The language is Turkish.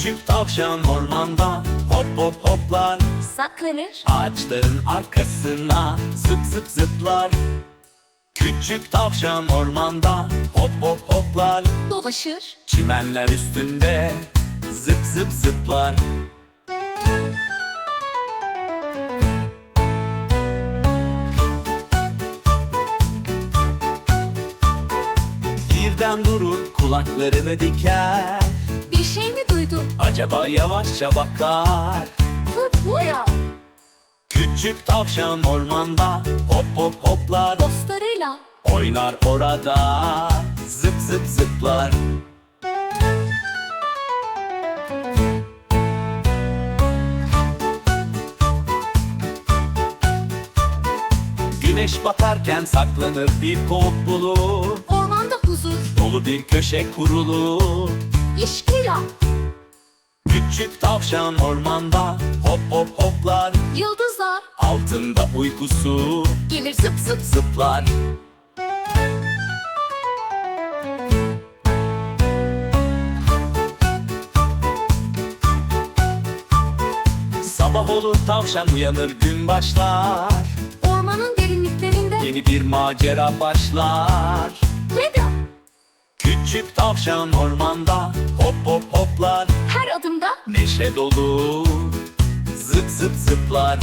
Küçük tavşan ormanda hop hop hoplar. Saklanır. Ağaçların arkasına zıp zıp zıplar. Küçük tavşan ormanda hop hop hoplar. Dolaşır. Çimenler üstünde zıp zıp zıplar. Birden durur kulaklarını diker. Bir şey mi duydu? Acaba yavaşça bakar Bu, bu ya. Küçük tavşan ormanda hop hop hoplar Dostlarıyla. Oynar orada zıp zıp zıplar Güneş batarken saklanır bir kop bulur Ormanda huzur. Dolu bir köşe kurulur İşkiya. Küçük tavşan ormanda hop hop hoplar Yıldızlar. Altında uykusu Gelir zıp zıp. zıplar Sabah olur tavşan uyanır gün başlar Ormanın derinliklerinde. Yeni bir macera başlar Leda. Küçük tavşan ormanda hop hop hoplar. Neşe dolu. Zıp zıp zıplar